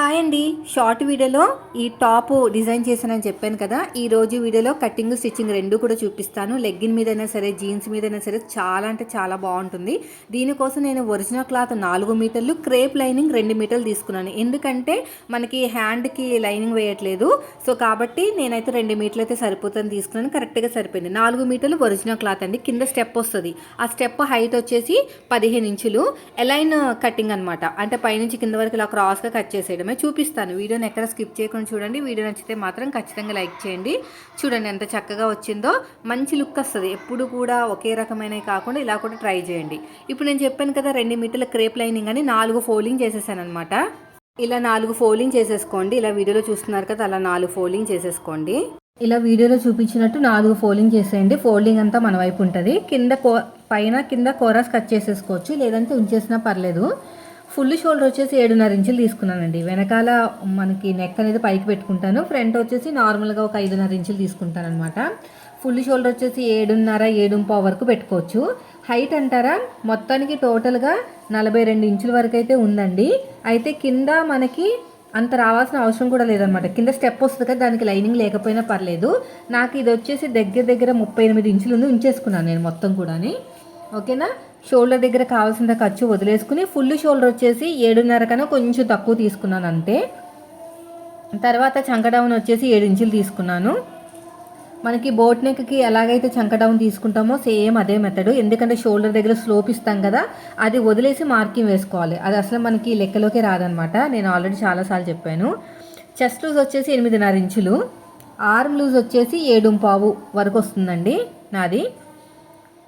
Hi అండి. Short వీడియోలో ఈ టాప్ డిజైన్ చేశానని చెప్పాను కదా ఈ రోజు వీడియోలో కటింగ్ స్టిచ్చింగ్ రెండు కూడా చూపిస్తాను. లెగ్గిన్ మీదైనా సరే జీన్స్ మీదైనా సరే చాలా అంటే చాలా బాగుంటుంది. దీనికోసం నేను ఒరిజినల్ క్లాత్ నాలుగు మీటర్లు క్రేప్ లైనింగ్ రెండు మీటర్లు తీసుకున్నాను. ఎందుకంటే మనకి హ్యాండ్కి లైనింగ్ వేయట్లేదు. సో కాబట్టి నేనైతే రెండు మీటర్లు అయితే సరిపోతుంది తీసుకున్నాను. కరెక్ట్గా సరిపోయింది. నాలుగు మీటర్లు ఒరిజినల్ క్లాత్ అండి. కింద స్టెప్ వస్తుంది. ఆ స్టెప్ హైట్ వచ్చేసి పదిహేను ఇంచులు. ఎలైన్ కటింగ్ అనమాట అంటే పైనుంచి కింద వరకు ఇలా క్రాస్గా కట్ చేసేయడం చేసేయడమే చూపిస్తాను. వీడియోని ఎక్కడ స్కిప్ చేయకుండా చూడండి. వీడియో నచ్చితే మాత్రం ఖచ్చితంగా లైక్ చేయండి. చూడండి ఎంత చక్కగా వచ్చిందో. మంచి లుక్ వస్తుంది. ఎప్పుడు కూడా ఒకే రకమైనవి కాకుండా ఇలా కూడా ట్రై చేయండి. ఇప్పుడు నేను చెప్పాను కదా రెండు మీటర్ల క్రేప్ లైనింగ్ అని నాలుగు ఫోల్డింగ్ చేసేసాను అనమాట ఇలా నాలుగు ఫోల్డింగ్ చేసేసుకోండి. ఇలా వీడియోలో చూస్తున్నారు కదా అలా నాలుగు ఫోల్డింగ్ చేసేసుకోండి. ఇలా వీడియోలో చూపించినట్టు నాలుగు ఫోల్డింగ్ చేసేయండి. ఫోల్డింగ్ అంతా మన వైపు ఉంటుంది. కింద కో పైన కింద కోరాస్ కట్ చేసేసుకోవచ్చు. లేదంటే ఉంచేసినా పర్లేదు. ఫుల్ షోల్డర్ వచ్చేసి ఏడున్నర ఇంచులు తీసుకున్నానండి. వెనకాల మనకి నెక్ అనేది పైకి పెట్టుకుంటాను. ఫ్రంట్ వచ్చేసి నార్మల్గా ఒక ఐదున్నర ఇంచులు తీసుకుంటాను అనమాట ఫుల్ షోల్డర్ వచ్చేసి ఏడున్నర ఏడుంపావు వరకు పెట్టుకోవచ్చు. హైట్ అంటారా? మొత్తానికి టోటల్గా నలభై రెండు ఇంచుల వరకు అయితే ఉందండి. అయితే కింద మనకి అంత రావాల్సిన అవసరం కూడా లేదనమాట కింద స్టెప్ వస్తుంది కదా దానికి లైనింగ్ లేకపోయినా పర్లేదు. నాకు ఇది వచ్చేసి దగ్గర దగ్గర ముప్పై ఎనిమిది ఇంచులు ఉంది ఉంచేసుకున్నాను నేను మొత్తం కూడాని. ఓకేనా? షోల్డర్ దగ్గర కావాల్సిన ఖర్చు వదిలేసుకుని ఫుల్ షోల్డర్ వచ్చేసి ఏడున్నర కన్నా కొంచెం తక్కువ తీసుకున్నాను అంతే. తర్వాత చంక డౌన్ వచ్చేసి ఏడు ఇంచులు తీసుకున్నాను. మనకి బోట్ నెక్కి ఎలాగైతే చంక డౌన్ తీసుకుంటామో సేమ్ అదే మెథడ్ ఎందుకంటే షోల్డర్ దగ్గర స్లోప్ ఇస్తాం కదా అది వదిలేసి మార్కింగ్ వేసుకోవాలి. అది అసలు మనకి లెక్కలోకి రాదనమాట నేను ఆల్రెడీ చాలాసార్లు చెప్పాను. చెస్ట్ లూజ్ వచ్చేసి ఎనిమిదిన్నర ఇంచులు. ఆర్మ్ లూజ్ వచ్చేసి ఏడు పావు వరకు వస్తుందండి నాది.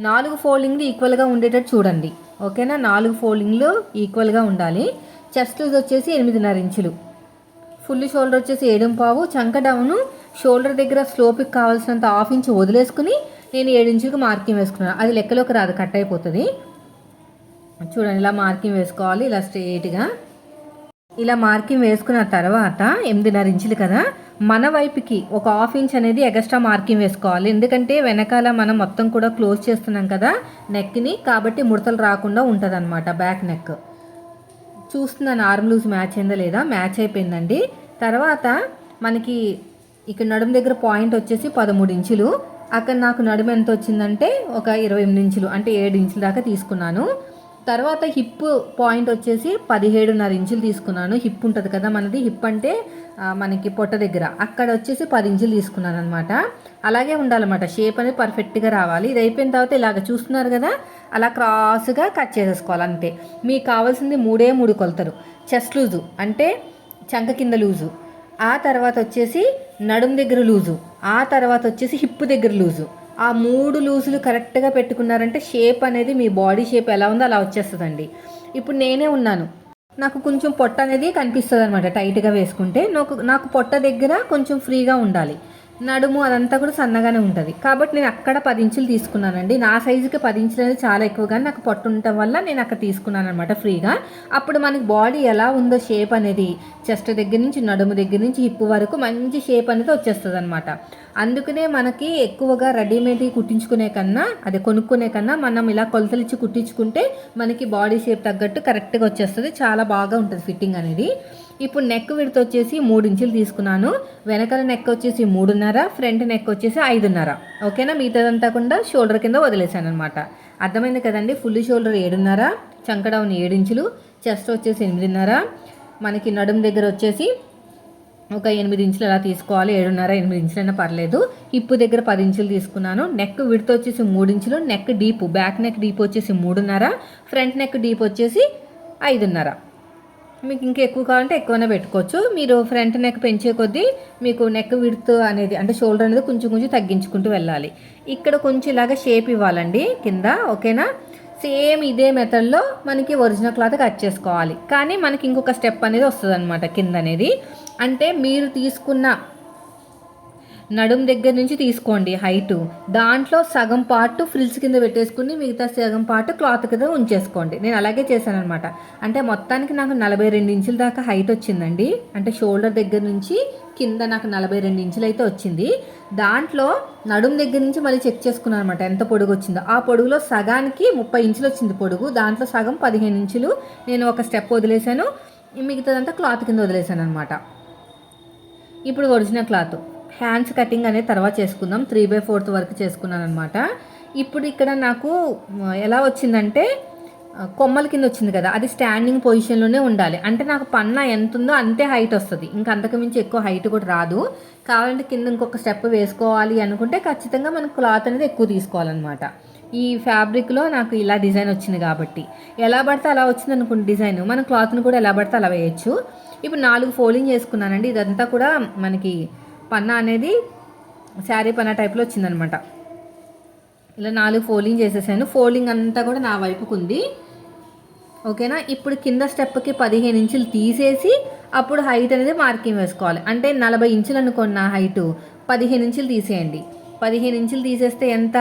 నాలుగు ఫోల్డింగ్లు ఈక్వల్గా ఉండేటట్టు చూడండి. ఓకేనా? నాలుగు ఫోల్డింగ్లు ఈక్వల్గా ఉండాలి. చెస్ట్ లూజ్ వచ్చేసి ఎనిమిదిన్నర ఇంచులు. ఫుల్ షోల్డర్ వచ్చేసి ఏడుం పావు. చంక డౌను షోల్డర్ దగ్గర స్లోప్కి కావాల్సినంత హాఫ్ ఇంచ్ వదిలేసుకుని నేను ఏడు ఇంచులకు మార్కింగ్ వేసుకున్నాను. అది లెక్కలోకి రాదు కట్ అయిపోతుంది. చూడండి ఇలా మార్కింగ్ వేసుకోవాలి ఇలా స్ట్రేట్గా ఇలా మార్కింగ్ వేసుకున్న తర్వాత ఎనిమిదిన్నర ఇంచులు కదా మన వైపుకి ఒక హాఫ్ ఇంచ్ అనేది ఎగస్ట్రా మార్కింగ్ వేసుకోవాలి. ఎందుకంటే వెనకాల మనం మొత్తం కూడా క్లోజ్ చేస్తున్నాం కదా నెక్ని కాబట్టి ముడతలు రాకుండా ఉంటుంది అనమాట బ్యాక్ నెక్ చూస్తున్నాను ఆర్మ్ లూజ్ మ్యాచ్ అయిందా లేదా? మ్యాచ్ అయిపోయిందండి. తర్వాత మనకి ఇక్కడ నడుము దగ్గర పాయింట్ వచ్చేసి పదమూడు ఇంచులు. అక్కడ నాకు నడుము ఎంత వచ్చిందంటే ఒక ఇరవై ఎనిమిది ఇంచులు అంటే ఏడు ఇంచుల దాకా తీసుకున్నాను. తర్వాత హిప్ పాయింట్ వచ్చేసి పదిహేడున్నర ఇంచులు తీసుకున్నాను. హిప్ ఉంటుంది కదా మనది. హిప్ అంటే మనకి పొట్ట దగ్గర. అక్కడ వచ్చేసి పది ఇంచులు తీసుకున్నాను అనమాట అలాగే ఉండాలన్నమాట. షేప్ అనేది పర్ఫెక్ట్గా రావాలి. ఇది అయిపోయిన తర్వాత ఇలాగ చూస్తున్నారు కదా అలా క్రాస్గా కట్ చేసేసుకోవాలి అంతే. మీకు కావాల్సింది మూడే మూడు కొలతలు. చెస్ట్ లూజు అంటే చంక కింద లూజు ఆ తర్వాత వచ్చేసి నడుం దగ్గర లూజు ఆ తర్వాత వచ్చేసి హిప్ దగ్గర లూజు ఆ మూడు లూజులు కరెక్ట్గా పెట్టుకున్నారంటే షేప్ అనేది మీ బాడీ షేప్ ఎలా ఉందో అలా వచ్చేస్తుందండి. ఇప్పుడు నేనే ఉన్నాను. నాకు కొంచెం పొట్ట అనేది కనిపిస్తుంది అనమాట టైట్గా వేసుకుంటే. నాకు నాకు పొట్ట దగ్గర కొంచెం ఫ్రీగా ఉండాలి. నడుము అదంతా కూడా సన్నగానే ఉంటుంది. కాబట్టి నేను అక్కడ పది ఇంచులు తీసుకున్నానండి. నా సైజుకి పది ఇంచులు అనేది చాలా ఎక్కువగా నాకు పొట్టు ఉండటం వల్ల నేను అక్కడ తీసుకున్నాను అనమాట ఫ్రీగా. అప్పుడు మనకి బాడీ ఎలా ఉందో షేప్ అనేది చెస్ట్ దగ్గర నుంచి నడుము దగ్గర నుంచి హిప్ వరకు మంచి షేప్ అనేది వచ్చేస్తుంది అనమాట అందుకనే మనకి ఎక్కువగా రెడీమేడ్ కుట్టించుకునే కన్నా అదే కొనుక్కునే కన్నా మనం ఇలా కొలతలు ఇచ్చి కుట్టించుకుంటే మనకి బాడీ షేప్ తగ్గట్టు కరెక్ట్గా వచ్చేస్తుంది. చాలా బాగా ఉంటుంది ఫిట్టింగ్ అనేది. ఇప్పుడు నెక్ విడత వచ్చేసి మూడు ఇంచులు తీసుకున్నాను. వెనకాల నెక్ వచ్చేసి మూడున్నర ఫ్రంట్ నెక్ వచ్చేసి ఐదున్నర. ఓకేనా? మిగతాదంతా కూడా షోల్డర్ కింద వదిలేసాను అనమాట అర్థమైంది కదండి? ఫుల్ షోల్డర్ ఏడున్నర చంకడౌన్ ఏడు ఇంచులు చెస్ట్ వచ్చేసి ఎనిమిదిన్నర. మనకి నడుము దగ్గర వచ్చేసి ఒక ఎనిమిది ఇంచులు అలా తీసుకోవాలి. ఏడున్నర ఎనిమిది ఇంచులైనా పర్లేదు. హిప్ దగ్గర పది ఇంచులు తీసుకున్నాను. నెక్ విడత వచ్చేసి మూడు ఇంచులు neck deep back neck deep వచ్చేసి మూడున్నర ఫ్రంట్ నెక్ డీప్ వచ్చేసి ఐదున్నర. మీకు ఇంకా ఎక్కువ కావాలంటే ఎక్కువనే పెట్టుకోవచ్చు. మీరు ఫ్రంట్ నెక్ పెంచే కొద్దీ మీకు నెక్ విడ్త్ అనేది అంటే షోల్డర్ అనేది కొంచెం కొంచెం తగ్గించుకుంటూ వెళ్ళాలి. ఇక్కడ కొంచెం ఇలాగ షేప్ ఇవ్వాలండి కింద ఓకేనా? సేమ్ ఇదే మెథడ్లో మనకి ఒరిజినల్ క్లాత్ కట్ చేసుకోవాలి. కానీ మనకి ఇంకొక స్టెప్ అనేది వస్తుంది అనమాట కింద అనేది అంటే మీరు తీసుకున్న నడుం దగ్గర నుంచి తీసుకోండి హైటు దాంట్లో సగం పార్ట్ ఫ్రిల్స్ కింద పెట్టేసుకుని మిగతా సగం పార్ట్ క్లాత్ కింద ఉంచేసుకోండి. నేను అలాగే చేశాను అనమాట అంటే మొత్తానికి నాకు నలభై రెండు ఇంచుల దాకా హైట్ వచ్చిందండి. అంటే షోల్డర్ దగ్గర నుంచి కింద నాకు నలభై రెండు ఇంచులు అయితే వచ్చింది. దాంట్లో నడుం దగ్గర నుంచి మళ్ళీ చెక్ చేసుకున్నాను అనమాట ఎంత పొడుగు వచ్చిందో. ఆ పొడుగులో సగానికి ముప్పై ఇంచులు వచ్చింది పొడుగు. దాంట్లో సగం పదిహేను ఇంచులు నేను ఒక స్టెప్ వదిలేశాను. మిగతాదంతా క్లాత్ కింద వదిలేసాను అనమాట ఇప్పుడు ఒరిజినల్ క్లాత్ హ్యాండ్స్ కటింగ్ అనేది తర్వాత చేసుకుందాం. త్రీ బై ఫోర్త్ వరకు చేసుకున్నాను అనమాట ఇప్పుడు ఇక్కడ నాకు ఎలా వచ్చిందంటే కొమ్మల కింద వచ్చింది కదా అది స్టాండింగ్ పొజిషన్లోనే ఉండాలి. అంటే నాకు పన్న ఎంత ఉందో అంతే హైట్ వస్తుంది. ఇంకా అంతకు మించి ఎక్కువ హైట్ కూడా రాదు. కావాలంటే కింద ఇంకొక స్టెప్ వేసుకోవాలి అనుకుంటే ఖచ్చితంగా మనం క్లాత్ అనేది ఎక్కువ తీసుకోవాలన్నమాట. ఈ ఫ్యాబ్రిక్లో నాకు ఇలా డిజైన్ వచ్చింది కాబట్టి. ఎలా పడితే అలా వచ్చింది అనుకోండి డిజైన్ మన క్లాత్ని కూడా ఎలా పడితే అలా వేయచ్చు. ఇప్పుడు నాలుగు ఫోల్డింగ్ చేసుకున్నానండి. ఇదంతా కూడా మనకి పన్నా అనేది శారీ పన్నా టైప్లో వచ్చిందనమాట. ఇలా నాలుగు ఫోల్డింగ్ చేసేసాను. ఫోల్డింగ్ అంతా కూడా నా వైపుకు ఉంది. ఓకేనా ఇప్పుడు కింద స్టెప్కి పదిహేను ఇంచులు తీసేసి అప్పుడు హైట్ అనేది మార్కింగ్ వేసుకోవాలి. అంటే నలభై ఇంచులు అనుకోండి నా హైటు పదిహేను ఇంచులు తీసేయండి. పదిహేను ఇంచులు తీసేస్తే ఎంత?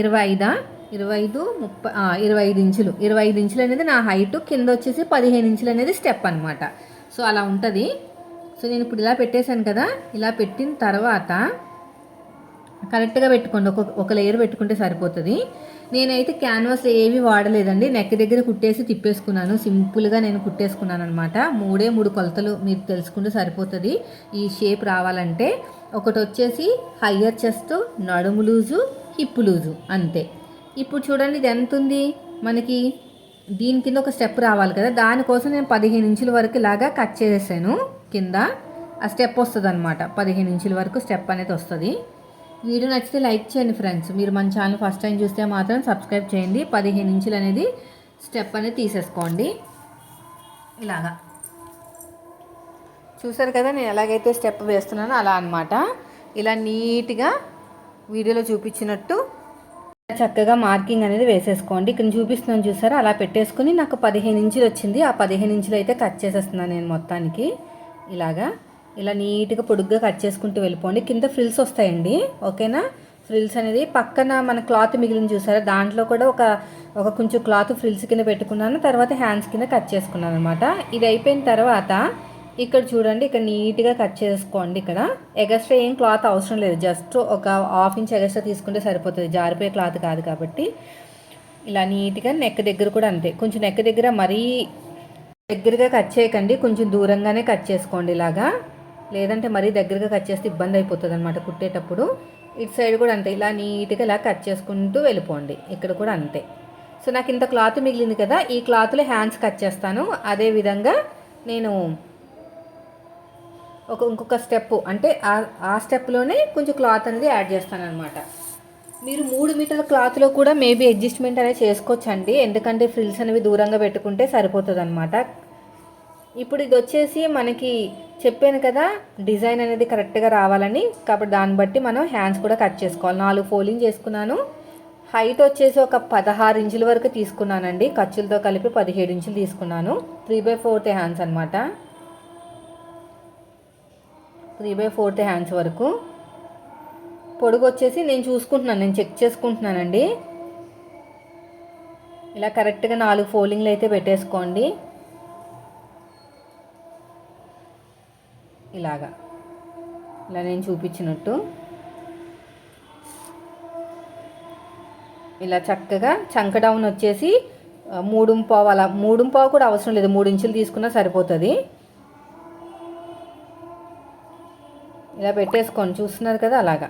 ఇరవై ఐదా ఇరవై ఐదు ముప్పై ఇరవై ఐదు ఇంచులు. ఇరవై ఐదు ఇంచులు అనేది నా హైటు కింద వచ్చేసి పదిహేను ఇంచులు అనేది స్టెప్ అనమాట సో అలా ఉంటుంది. సో నేను ఇప్పుడు ఇలా పెట్టేశాను కదా ఇలా పెట్టిన తర్వాత కరెక్ట్గా పెట్టుకోండి. ఒక ఒక లేయర్ పెట్టుకుంటే సరిపోతుంది. నేనైతే క్యాన్వాస్ ఏవి వాడలేదండి. నెక్ దగ్గర కుట్టేసి తిప్పేసుకున్నాను. సింపుల్గా నేను కుట్టేసుకున్నాను అనమాట మూడే మూడు కొలతలు మీరు తెలుసుకుంటే సరిపోతుంది. ఈ షేప్ రావాలంటే ఒకటి వచ్చేసి హయ్యర్ చెస్ట్ నడుము లూజు హిప్ లూజు అంతే. ఇప్పుడు చూడండి ఇది ఎంత ఉంది? మనకి దీని కింద ఒక స్టెప్ రావాలి కదా. దానికోసం నేను పదిహేను ఇంచుల వరకు ఇలాగా కట్ చేసేసాను. కింద ఆ స్టెప్ వస్తుంది అనమాట పదిహేను ఇంచుల వరకు స్టెప్ అనేది వస్తుంది. వీడియో నచ్చితే లైక్ చేయండి ఫ్రెండ్స్. మీరు మన ఛానల్ ఫస్ట్ టైం చూస్తే మాత్రం సబ్స్క్రైబ్ చేయండి. పదిహేను ఇంచులు అనేది స్టెప్ అనేది తీసేసుకోండి. ఇలాగా. చూసారు కదా నేను ఎలాగైతే స్టెప్ వేస్తున్నానో అలా అనమాట ఇలా నీట్గా వీడియోలో చూపించినట్టు చక్కగా మార్కింగ్ అనేది వేసేసుకోండి. ఇక్కడ చూపిస్తున్నాను చూసారా? అలా పెట్టేసుకుని నాకు పదిహేను ఇంచులు వచ్చింది. ఆ పదిహేను ఇంచులు అయితే కట్ చేసేస్తున్నాను నేను మొత్తానికి. ఇలాగా. ఇలా నీట్గా పొడుగ్గా కట్ చేసుకుంటూ వెళ్ళిపోండి. కింద ఫ్రిల్స్ వస్తాయండి. ఓకేనా? ఫ్రిల్స్ అనేది పక్కన మన క్లాత్ మిగిలిన చూసారా? దాంట్లో కూడా ఒక ఒక కొంచెం క్లాత్ ఫ్రిల్స్ కింద పెట్టుకున్నాను. తర్వాత హ్యాండ్స్ కింద కట్ చేసుకున్నాను అనమాట ఇది అయిపోయిన తర్వాత ఇక్కడ చూడండి ఇక్కడ నీట్గా కట్ చేసుకోండి ఇక్కడ. ఎగస్ట్రా ఏం క్లాత్ అవసరం లేదు. జస్ట్ ఒక హాఫ్ ఇంచ్ ఎగస్ట్రా తీసుకుంటే సరిపోతుంది. జారిపోయే క్లాత్ కాదు కాబట్టి. ఇలా నీట్గా నెక్ దగ్గర కూడా అంతే. కొంచెం నెక్ దగ్గర మరీ దగ్గరగా కట్ చేయకండి. కొంచెం దూరంగానే కట్ చేసుకోండి ఇలాగా. లేదంటే మరీ దగ్గరగా కట్ చేస్తే ఇబ్బంది అయిపోతుంది అనమాట కుట్టేటప్పుడు. ఇటు సైడ్ కూడా అంతే. ఇలా నీట్గా ఇలా కట్ చేసుకుంటూ వెళ్ళిపోండి. ఇక్కడ కూడా అంతే. సో నాకు ఇంత క్లాత్ మిగిలింది కదా ఈ క్లాత్లో హ్యాండ్స్ కట్ చేస్తాను. అదే విధంగా నేను ఒక ఇంకొక స్టెప్ అంటే ఆ స్టెప్లోనే కొంచెం క్లాత్ అనేది యాడ్ చేస్తాను అనమాట మీరు మూడు మీటర్ల క్లాత్లో కూడా మేబీ అడ్జస్ట్మెంట్ అనేది చేసుకోవచ్చండి. ఎందుకంటే ఫ్రిల్స్ అనేవి దూరంగా పెట్టుకుంటే సరిపోతుంది అనమాట ఇప్పుడు ఇది వచ్చేసి మనకి చెప్పాను కదా డిజైన్ అనేది కరెక్ట్గా రావాలని. కాబట్టి దాన్ని బట్టి మనం హ్యాండ్స్ కూడా కట్ చేసుకోవాలి. నాలుగు ఫోల్డింగ్ చేసుకున్నాను. హైట్ వచ్చేసి ఒక పదహారు ఇంచుల వరకు తీసుకున్నానండి. ఖర్చులతో కలిపి పదిహేడు ఇంచులు తీసుకున్నాను. త్రీ బై ఫోర్త్ హ్యాండ్స్ అనమాట త్రీ బై ఫోర్త్ హ్యాండ్స్ వరకు. పొడుగు వచ్చేసి నేను చూసుకుంటున్నాను నేను చెక్ చేసుకుంటున్నానండి. ఇలా కరెక్ట్గా నాలుగు ఫోల్డింగ్లు అయితే పెట్టేసుకోండి. ఇలాగా. ఇలా నేను చూపించినట్టు. ఇలా చక్కగా చంక డౌన్ వచ్చేసి మూడు పావు అలా మూడు పావు కూడా అవసరం లేదు. మూడు ఇంచులు తీసుకున్నా సరిపోతుంది. ఇలా పెట్టేసుకోండి. చూస్తున్నారు కదా అలాగా.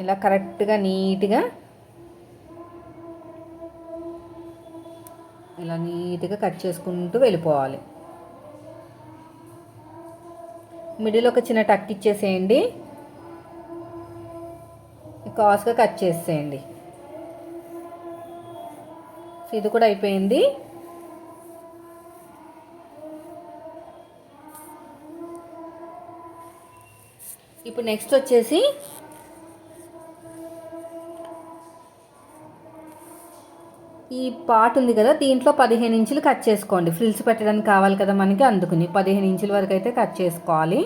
ఇలా కరెక్ట్గా నీట్గా ఇలా నీట్గా కట్ చేసుకుంటూ వెళ్ళిపోవాలి. మిడిల్ ఒక చిన్న టక్ ఇచ్చేసేయండి. కాస్గా కట్ చేసేయండి. ఇది కూడా అయిపోయింది. ఇప్పుడు నెక్స్ట్ వచ్చేసి ఈ పార్ట్ ఉంది కదా దీంట్లో పదిహేను ఇంచులు కట్ చేసుకోండి. ఫ్రిల్స్ పెట్టడానికి కావాలి కదా మనకి అందుకుని పదిహేను ఇంచుల వరకు అయితే కట్ చేసుకోవాలి.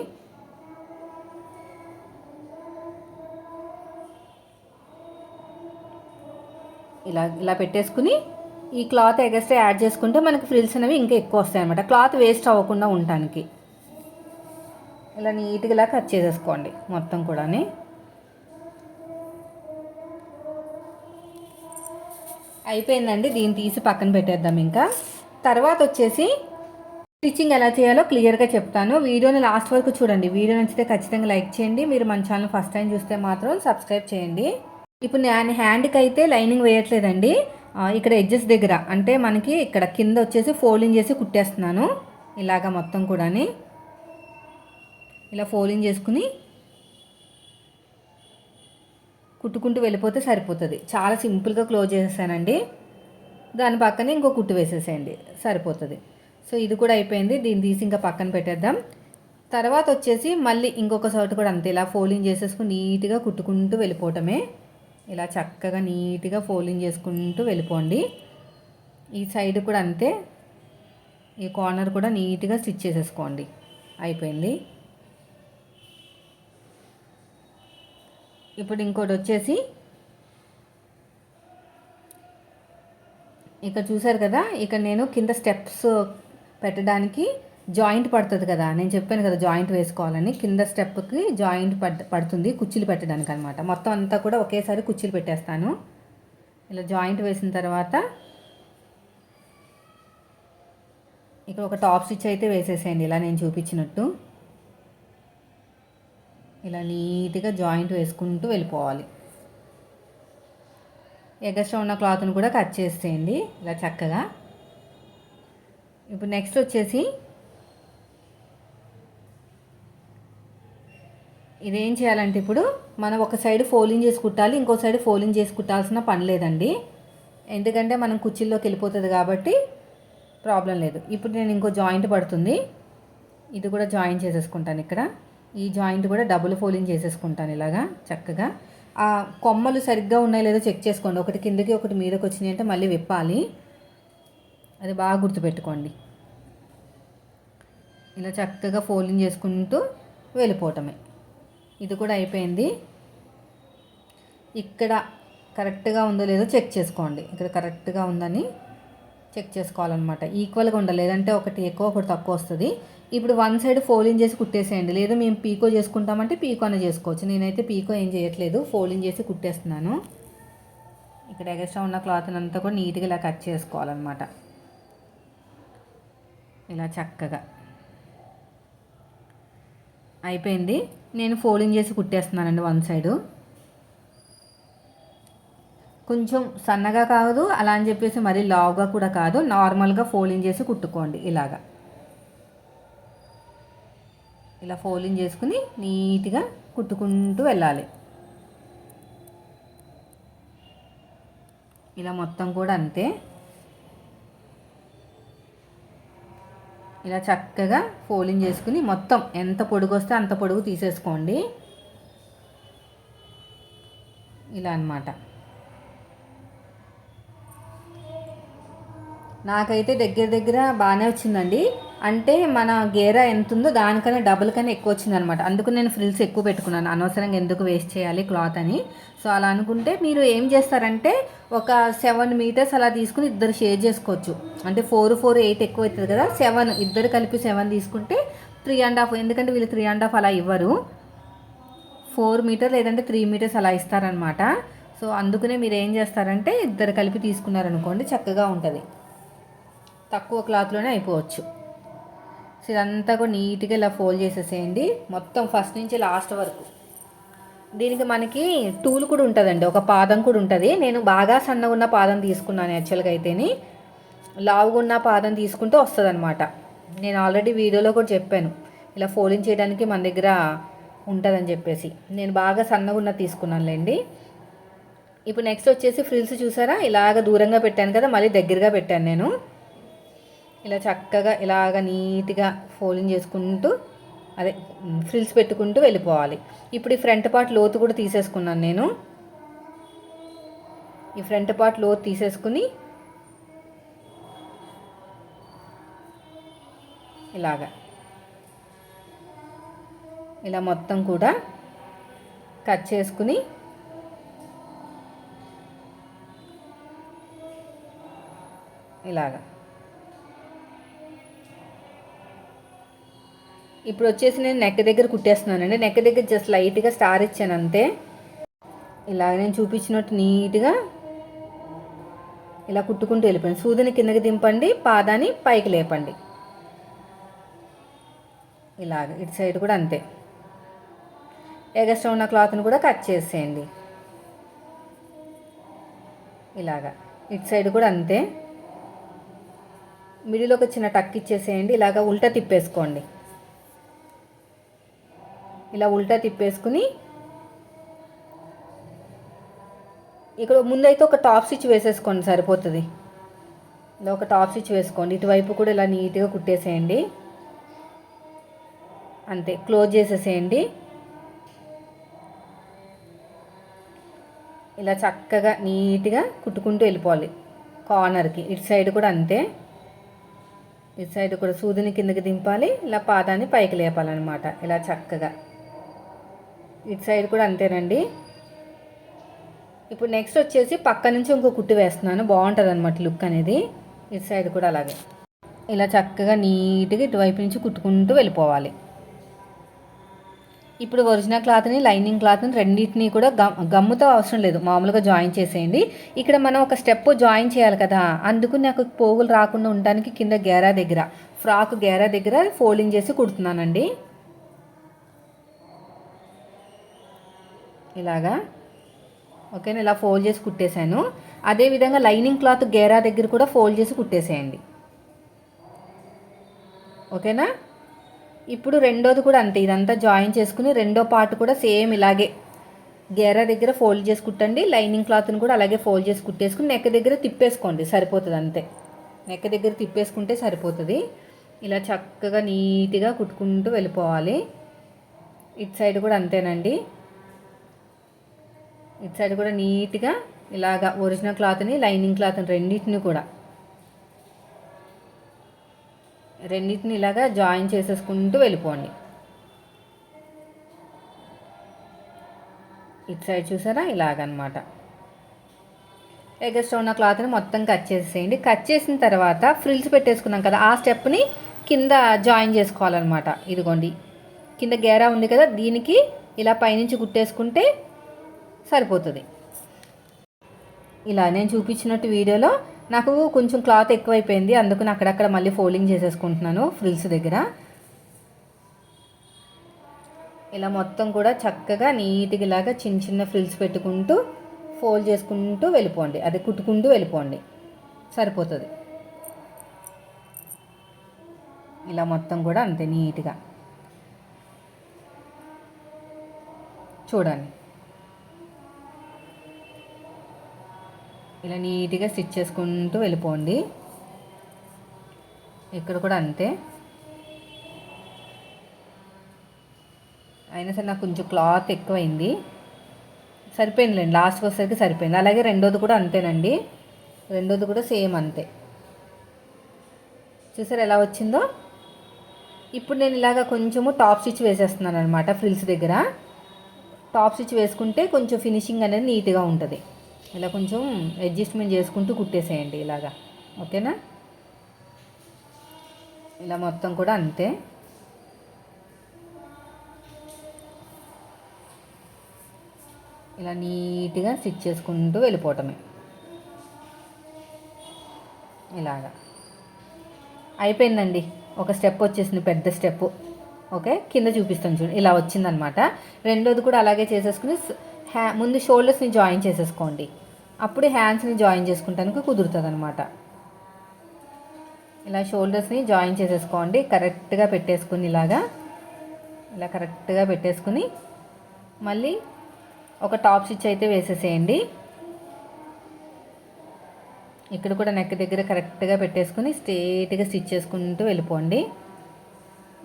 ఇలా ఇలా పెట్టేసుకుని ఈ క్లాత్ ఎగస్ట్రా యాడ్ చేసుకుంటే మనకి ఫ్రిల్స్ అనేవి ఇంకా ఎక్కువ వస్తాయి అనమాట క్లాత్ వేస్ట్ అవ్వకుండా ఉండటానికి. ఇలా నీట్గా ఇలా కట్ చేసేసుకోండి మొత్తం కూడాని. అయిపోయిందండి. దీన్ని తీసి పక్కన పెట్టేద్దాం ఇంకా. తర్వాత వచ్చేసి స్టిచ్చింగ్ ఎలా చేయాలో క్లియర్గా చెప్తాను. వీడియోని లాస్ట్ వరకు చూడండి. వీడియో నచ్చితే ఖచ్చితంగా లైక్ చేయండి. మీరు మన ఛానల్ ఫస్ట్ టైం చూస్తే మాత్రం సబ్స్క్రైబ్ చేయండి. ఇప్పుడు నేను హ్యాండ్కి అయితే లైనింగ్ వేయట్లేదండి. ఇక్కడ ఎడ్జెస్ దగ్గర. అంటే మనకి ఇక్కడ కింద వచ్చేసి ఫోల్డింగ్ చేసి కుట్టేస్తున్నాను. ఇలాగా మొత్తం కూడాని. ఇలా ఫోల్డింగ్ చేసుకుని కుట్టుకుంటూ వెళ్ళిపోతే సరిపోతుంది. చాలా సింపుల్గా క్లోజ్ చేసేసానండి. దాని పక్కనే ఇంకో కుట్టు వేసేసేయండి. సరిపోతుంది. సో ఇది కూడా అయిపోయింది. దీన్ని తీసి ఇంకా పక్కన పెట్టేద్దాం. తర్వాత వచ్చేసి మళ్ళీ ఇంకొక చోట కూడా అంతే. ఇలా ఫోల్డింగ్ చేసేసుకుని నీట్గా కుట్టుకుంటూ వెళ్ళిపోవటమే. ఇలా చక్కగా నీట్గా ఫోల్డింగ్ చేసుకుంటూ వెళ్ళిపోండి. ఈ సైడ్ కూడా అంతే. ఈ కార్నర్ కూడా నీట్గా స్టిచ్ చేసేసుకోండి. అయిపోయింది. ఇప్పుడు ఇంకోటి వచ్చేసి ఇక్కడ చూసారు కదా ఇక్కడ నేను కింద స్టెప్స్ పెట్టడానికి జాయింట్ పడుతుంది కదా నేను చెప్పాను కదా జాయింట్ వేసుకోవాలని కింద స్టెప్కి జాయింట్ పడ్ పడుతుంది కుర్చీలు పెట్టడానికి అనమాట మొత్తం అంతా కూడా ఒకేసారి కుర్చీలు పెట్టేస్తాను. ఇలా జాయింట్ వేసిన తర్వాత ఇక్కడ ఒక టాప్ స్టిచ్ అయితే వేసేసేయండి ఇలా నేను చూపించినట్టు. ఇలా నీట్గా జాయింట్ వేసుకుంటూ వెళ్ళిపోవాలి. ఎగస్ట్రా ఉన్న క్లాత్ని కూడా కట్ చేసేయండి ఇలా చక్కగా. ఇప్పుడు నెక్స్ట్ వచ్చేసి ఇదేం చేయాలంటే ఇప్పుడు మనం ఒక సైడ్ ఫోలింగ్ చేసి కుట్టాలి ఇంకో సైడ్ ఫోలింగ్ చేసి కుట్టాల్సిన పని లేదండి. ఎందుకంటే మనం కుర్చీల్లోకి వెళ్ళిపోతుంది కాబట్టి ప్రాబ్లం లేదు. ఇప్పుడు నేను ఇంకో జాయింట్ పడుతుంది ఇది కూడా జాయిన్ చేసేసుకుంటాను ఇక్కడ. ఈ జాయింట్ కూడా డబుల్ ఫోలింగ్ చేసేసుకుంటాను ఇలాగా చక్కగా. ఆ కొమ్మలు సరిగ్గా ఉన్నాయో లేదో చెక్ చేసుకోండి. ఒకటి కిందకి ఒకటి మీదకి వచ్చినాయి అంటే మళ్ళీ విప్పాలి. అది బాగా గుర్తుపెట్టుకోండి. ఇలా చక్కగా ఫోల్డింగ్ చేసుకుంటూ వెళ్ళిపోవటమే. ఇది కూడా అయిపోయింది. ఇక్కడ కరెక్ట్గా ఉందో లేదో చెక్ చేసుకోండి. ఇక్కడ కరెక్ట్గా ఉందని చెక్ చేసుకోవాలన్నమాట. ఈక్వల్గా ఉండాలి. లేదంటే ఒకటి ఎక్కువ ఒకటి తక్కువ వస్తుంది. ఇప్పుడు వన్ సైడ్ ఫోల్డింగ్ చేసి కుట్టేసేయండి. లేదా మేము పీకో చేసుకుంటామంటే పీకో అనే చేసుకోవచ్చు. నేనైతే పీకో ఏం చేయట్లేదు. ఫోల్డింగ్ చేసి కుట్టేస్తున్నాను. ఇక్కడ ఎగస్ట్రా ఉన్న క్లాత్ అంతా కూడా నీట్గా ఇలా కట్ చేసుకోవాలన్నమాట. ఇలా చక్కగా. అయిపోయింది. నేను ఫోల్డింగ్ చేసి కుట్టేస్తున్నానండి వన్ సైడు. కొంచెం సన్నగా కాదు అలా అని చెప్పేసి మరీ లావుగా కూడా కాదు. నార్మల్గా ఫోల్డింగ్ చేసి కుట్టుకోండి ఇలాగా. ఇలా ఫోల్డింగ్ చేసుకుని నీట్గా కుట్టుకుంటూ వెళ్ళాలి. ఇలా మొత్తం కూడా అంతే. ఇలా చక్కగా ఫోల్డింగ్ చేసుకుని మొత్తం ఎంత పొడుగు వస్తే అంత పొడుగు తీసేసుకోండి. ఇలా అన్నమాట. నాకైతే దగ్గర దగ్గర బాగానే వచ్చిందండి. అంటే మన గేరా ఎంత ఉందో దానికన్నా డబుల్ కన్నా ఎక్కువ వచ్చిందనమాట. అందుకు నేను ఫ్రిల్స్ ఎక్కువ పెట్టుకున్నాను. అనవసరంగా ఎందుకు వేస్ట్ చేయాలి క్లాత్ అని. సో అలా అనుకుంటే మీరు ఏం చేస్తారంటే ఒక సెవెన్ మీటర్స్ అలా తీసుకుని ఇద్దరు షేర్ చేసుకోవచ్చు. అంటే ఫోర్ ఫోర్ ఎయిట్ ఎక్కువ అవుతుంది కదా సెవెన్ ఇద్దరు కలిపి సెవెన్ తీసుకుంటే త్రీ అండ్ హాఫ్ ఎందుకంటే వీళ్ళు త్రీ అండ్ హాఫ్ అలా ఇవ్వరు. ఫోర్ మీటర్ లేదంటే త్రీ మీటర్స్ అలా ఇస్తారనమాట. సో అందుకనే మీరు ఏం చేస్తారంటే ఇద్దరు కలిపి తీసుకున్నారనుకోండి చక్కగా ఉంటుంది. తక్కువ క్లాత్లోనే అయిపోవచ్చు. సో ఇదంతా కూడా నీట్గా ఇలా ఫోల్డ్ చేసేసేయండి. మొత్తం ఫస్ట్ నుంచి లాస్ట్ వరకు. దీనికి మనకి టూల్ కూడా ఉంటుందండి. ఒక పాదం కూడా ఉంటుంది. నేను బాగా సన్నగా ఉన్న పాదం తీసుకున్నాను యాక్చువల్గా అయితేని. లావుగా ఉన్న పాదం తీసుకుంటే వస్తుంది అనమాట నేను ఆల్రెడీ వీడియోలో కూడా చెప్పాను. ఇలా ఫోల్డింగ్ చేయడానికి మన దగ్గర ఉంటుందని చెప్పేసి. నేను బాగా సన్నగా ఉన్న తీసుకున్నానులేండి. ఇప్పుడు నెక్స్ట్ వచ్చేసి ఫ్రిల్స్ చూసారా? ఇలాగ దూరంగా పెట్టాను కదా మళ్ళీ దగ్గరగా పెట్టాను నేను. ఇలా చక్కగా ఇలాగ నీట్గా ఫోల్డింగ్ చేసుకుంటూ అదే ఫ్రిల్స్ పెట్టుకుంటూ వెళ్ళిపోవాలి. ఇప్పుడు ఈ ఫ్రంట్ పార్ట్ లోతు కూడా తీసేసుకున్నాను నేను. ఈ ఫ్రంట్ పార్ట్ లోతు తీసేసుకుని ఇలాగా. ఇలా మొత్తం కూడా కట్ చేసుకుని ఇలాగా. ఇప్పుడు వచ్చేసి నేను నెక్ దగ్గర కుట్టేస్తున్నానండి. నెక్ దగ్గర జస్ట్ లైట్గా స్టార్ ఇచ్చాను అంతే. ఇలాగ నేను చూపించినట్టు నీట్గా ఇలా కుట్టుకుంటూ వెళ్ళిపోయింది సూదిని కిందకి దింపండి పాదాన్ని పైకి లేపండి. ఇలాగ ఇటు సైడ్ కూడా అంతే. ఎగస్ట్రా ఉన్న క్లాత్ని కూడా కట్ చేసేయండి. ఇలాగా ఇటు సైడ్ కూడా అంతే. మిడిలో ఒక చిన్న టక్ ఇచ్చేసేయండి. ఇలాగ ఉల్టా తిప్పేసుకోండి. ఇలా ఉల్టా తిప్పేసుకుని ఇక్కడ ముందైతే ఒక టాప్ స్టిచ్ వేసేసుకోండి సరిపోతుంది. ఇలా ఒక టాప్ స్టిచ్ వేసుకోండి. ఇటువైపు కూడా ఇలా నీట్గా కుట్టేసేయండి. అంతే క్లోజ్ చేసేసేయండి. ఇలా చక్కగా నీట్గా కుట్టుకుంటూ వెళ్ళిపోవాలి కార్నర్కి. ఇటు సైడ్ కూడా అంతే. ఇటు సైడ్ కూడా సూదిని కిందకి దింపాలి. ఇలా పాదాన్ని పైకి లేపాలన్నమాట. ఇలా చక్కగా. ఇటు సైడ్ కూడా అంతేనండి. ఇప్పుడు నెక్స్ట్ వచ్చేసి పక్క నుంచి ఇంకో కుట్టు వేస్తున్నాను. బాగుంటుంది అనమాట లుక్ అనేది. ఇటు సైడ్ కూడా అలాగే. ఇలా చక్కగా నీట్గా ఇటువైపు నుంచి కుట్టుకుంటూ వెళ్ళిపోవాలి. ఇప్పుడు ఒరిజినల్ క్లాత్ని లైనింగ్ క్లాత్ని రెండింటిని కూడా గమ్ గమ్ముతో అవసరం లేదు. మామూలుగా జాయిన్ చేసేయండి. ఇక్కడ మనం ఒక స్టెప్ జాయిన్ చేయాలి కదా. అందుకు నాకు పోగులు రాకుండా ఉండడానికి కింద గేరా దగ్గర ఫ్రాక్ గేరా దగ్గర ఫోల్డింగ్ చేసి కుడుతున్నానండి. ఇలాగా. ఓకేనా ఇలా ఫోల్డ్ చేసి కుట్టేశాను. అదేవిధంగా లైనింగ్ క్లాత్ గేరా దగ్గర కూడా ఫోల్డ్ చేసి కుట్టేసేయండి. ఓకేనా? ఇప్పుడు రెండోది కూడా అంతే ఇదంతా జాయిన్ చేసుకుని రెండో పార్ట్ కూడా సేమ్ ఇలాగే గేరా దగ్గర ఫోల్డ్ చేసి కుట్టండి. లైనింగ్ క్లాత్ని కూడా అలాగే ఫోల్డ్ చేసి కుట్టేసుకుని నెక్క దగ్గర తిప్పేసుకోండి సరిపోతుంది అంతే. నెక్క దగ్గర తిప్పేసుకుంటే సరిపోతుంది. ఇలా చక్కగా నీట్గా కుట్టుకుంటూ వెళ్ళిపోవాలి. ఇటు సైడ్ కూడా అంతేనండి. ఇటు సైడ్ కూడా నీట్గా ఇలాగా ఒరిజినల్ క్లాత్ని లైనింగ్ క్లాత్ని రెండింటిని కూడా. రెండింటిని ఇలాగా జాయిన్ చేసేసుకుంటూ వెళ్ళిపోండి. ఇటు సైడ్ చూసారా? ఇలాగనమాట. ఎగస్ట్రా ఉన్న క్లాత్ని మొత్తం కట్ చేసేయండి కట్ చేసిన తర్వాత ఫ్రిల్స్ పెట్టేసుకున్నాం కదా ఆ స్టెప్ని కింద జాయిన్ చేసుకోవాలన్నమాట ఇదిగోండి. కింద గేరా ఉంది కదా దీనికి ఇలా పైనుంచి కుట్టేసుకుంటే సరిపోతుంది. ఇలా నేను చూపించినట్టు వీడియోలో నాకు కొంచెం క్లాత్ ఎక్కువైపోయింది. అందుకని అక్కడక్కడ మళ్ళీ ఫోల్డింగ్ చేసేసుకుంటున్నాను ఫ్రిల్స్ దగ్గర. ఇలా మొత్తం కూడా చక్కగా నీట్గా ఇలాగా చిన్న చిన్న ఫ్రిల్స్ పెట్టుకుంటూ ఫోల్డ్ చేసుకుంటూ వెళ్ళిపోండి. అదే కుట్టుకుంటూ వెళ్ళిపోండి. సరిపోతుంది. ఇలా మొత్తం కూడా అంతే నీట్గా. చూడండి. ఇలా నీట్గా స్టిచ్ చేసుకుంటూ వెళ్ళిపోండి. ఇక్కడ కూడా అంతే. అయినా సరే నాకు కొంచెం క్లాత్ ఎక్కువైంది. సరిపోయిందిలేండి లాస్ట్కి వచ్చేసరికి సరిపోయింది. అలాగే రెండోది కూడా అంతేనండి. రెండోది కూడా సేమ్ అంతే. చూసారు ఎలా వచ్చిందో? ఇప్పుడు నేను ఇలాగ కొంచెము టాప్ స్టిచ్ వేసేస్తున్నాను అనమాట ఫ్రిల్స్ దగ్గర. టాప్ స్టిచ్ వేసుకుంటే కొంచెం ఫినిషింగ్ అనేది నీట్గా ఉంటుంది. ఇలా కొంచెం అడ్జస్ట్మెంట్ చేసుకుంటూ కుట్టేసేయండి ఇలాగా. ఓకేనా? ఇలా మొత్తం కూడా అంతే. ఇలా నీట్గా స్టిచ్ చేసుకుంటూ వెళ్ళిపోవటమే. ఇలాగా. అయిపోయిందండి. ఒక స్టెప్ వచ్చేసింది పెద్ద స్టెప్. ఓకే? కింద చూపిస్తాను చూడండి ఇలా వచ్చిందనమాట. రెండోది కూడా అలాగే చేసేసుకుని హ్యా ముందు షోల్డర్స్ని జాయిన్ చేసేసుకోండి. అప్పుడు హ్యాండ్స్ని జాయిన్ చేసుకుంటానికి కుదురుతుంది అనమాట ఇలా షోల్డర్స్ని జాయిన్ చేసేసుకోండి. కరెక్ట్గా పెట్టేసుకుని ఇలాగా ఇలా కరెక్ట్గా పెట్టేసుకుని మళ్ళీ ఒక టాప్ స్టిచ్ అయితే వేసేసేయండి. ఇక్కడ కూడా నెక్ దగ్గర కరెక్ట్గా పెట్టేసుకుని స్ట్రేట్గా స్టిచ్ చేసుకుంటూ వెళ్ళిపోండి.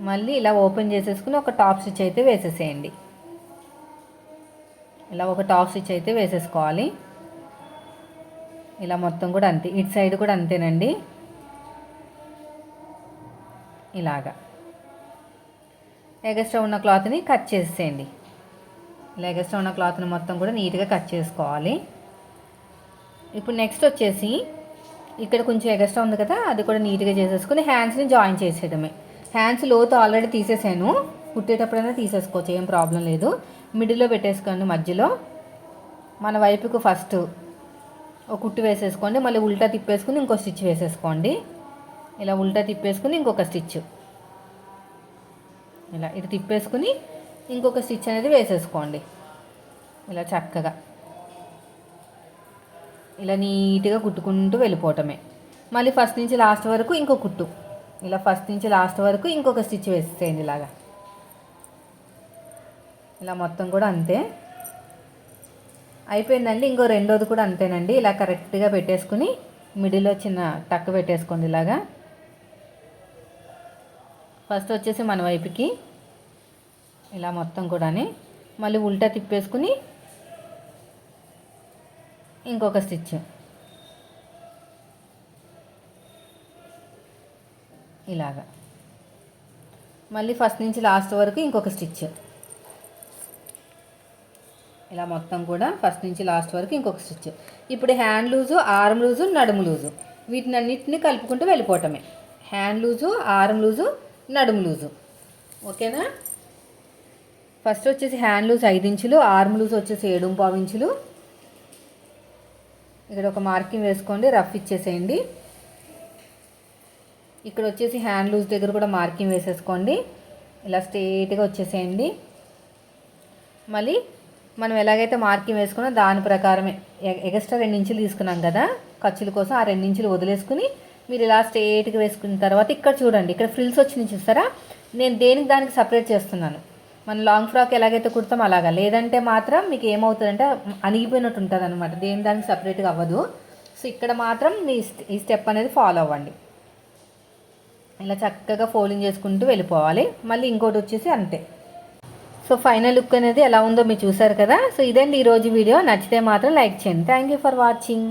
మళ్ళీ ఇలా ఓపెన్ చేసేసుకుని ఒక టాప్ స్టిచ్ అయితే వేసేసేయండి. ఇలా ఒక టాప్ స్టిచ్ అయితే వేసేసుకోవాలి. ఇలా మొత్తం కూడా అంతే. ఇటు సైడ్ కూడా అంతేనండి. ఇలాగా. ఎగస్ట్రా ఉన్న క్లాత్ని కట్ చేసేయండి. ఇలా ఎగస్ట్రా ఉన్న క్లాత్ని మొత్తం కూడా నీట్గా కట్ చేసుకోవాలి. ఇప్పుడు నెక్స్ట్ వచ్చేసి ఇక్కడ కొంచెం ఎగస్ట్రా ఉంది కదా అది కూడా నీట్గా చేసేసుకుని హ్యాండ్స్ని జాయిన్ చేసేయడమే. హ్యాండ్స్ లోతు ఆల్రెడీ తీసేసాను. కుట్టేటప్పుడైనా తీసేసుకోవచ్చు ఏం ప్రాబ్లం లేదు. మిడిల్లో పెట్టేసుకోండి మధ్యలో. మన వైపుకు ఫస్ట్ కుట్టు వేసేసుకోండి మళ్ళీ ఉల్టా తిప్పేసుకుని ఇంకో స్టిచ్ వేసేసుకోండి. ఇలా ఉల్టా తిప్పేసుకుని ఇంకొక స్టిచ్. ఇలా ఇటు తిప్పేసుకుని ఇంకొక స్టిచ్ అనేది వేసేసుకోండి. ఇలా చక్కగా. ఇలా నీట్గా కుట్టుకుంటూ వెళ్ళిపోవటమే. మళ్ళీ ఫస్ట్ నుంచి లాస్ట్ వరకు ఇంకో కుట్టు. ఇలా ఫస్ట్ నుంచి లాస్ట్ వరకు ఇంకొక స్టిచ్ వేసేయండి ఇలాగా. ఇలా మొత్తం కూడా అంతే. అయిపోయిందండి. ఇంకో రెండోది కూడా అంతేనండి. ఇలా కరెక్ట్గా పెట్టేసుకుని మిడిల్లో చిన్న టక్ పెట్టేసుకోండి ఇలాగా. ఫస్ట్ వచ్చేసి మన వైపుకి ఇలా మొత్తం కూడా మళ్ళీ ఉల్టా తిప్పేసుకుని ఇంకొక స్టిచ్. ఇలాగా. మళ్ళీ ఫస్ట్ నుంచి లాస్ట్ వరకు ఇంకొక స్టిచ్. ఇలా మొత్తం కూడా ఫస్ట్ నుంచి లాస్ట్ వరకు ఇంకొక స్టిచ్. ఇప్పుడు హ్యాండ్ లూజు ఆర్మ్ లూజు నడుము లూజు. వీటిని అన్నిటిని కలుపుకుంటూ వెళ్ళిపోవటమే. హ్యాండ్ లూజు ఆర్మ్ లూజు నడుము లూజు. ఓకేనా? ఫస్ట్ వచ్చేసి హ్యాండ్ లూజ్ ఐదు ఇంచులు ఆర్మ్ లూజ్ వచ్చేసి ఏడు పావు ఇంచులు. ఇక్కడ ఒక మార్కింగ్ వేసుకోండి రఫ్ ఇచ్చేసేయండి. ఇక్కడ వచ్చేసి హ్యాండ్ లూజ్ దగ్గర కూడా మార్కింగ్ వేసేసుకోండి. ఇలా స్ట్రేట్గా వచ్చేసేయండి. మళ్ళీ మనం ఎలాగైతే మార్కింగ్ వేసుకున్నా దాని ప్రకారమే. ఎగస్ట్రా రెండు ఇంచులు తీసుకున్నాం కదా ఖర్చుల కోసం ఆ రెండు ఇంచులు వదిలేసుకుని మీరు ఇలా స్ట్రేట్గా వేసుకున్న తర్వాత ఇక్కడ చూడండి ఇక్కడ ఫ్రిల్స్ వచ్చినాయి చూస్తారా నేను దేనికి దానికి సపరేట్ చేస్తున్నాను. మన లాంగ్ ఫ్రాక్ ఎలాగైతే కుడతాం అలాగా. లేదంటే మాత్రం మీకు ఏమవుతుందంటే అణిగిపోయినట్టు ఉంటుంది అనమాట దేని దానికి సపరేట్గా అవ్వదు. సో ఇక్కడ మాత్రం మీ ఈ స్టెప్ అనేది ఫాలో అవ్వండి. ఇలా చక్కగా ఫోల్డింగ్ చేసుకుంటూ వెళ్ళిపోవాలి. మళ్ళీ ఇంకోటి వచ్చేసి అంతే. సో ఫైనల్ లుక్ అనేది ఎలా ఉందో మీరు చూసారు కదా. సో ఇదండి ఈరోజు వీడియో. నచ్చితే మాత్రం లైక్ చేయండి. Thank you for watching.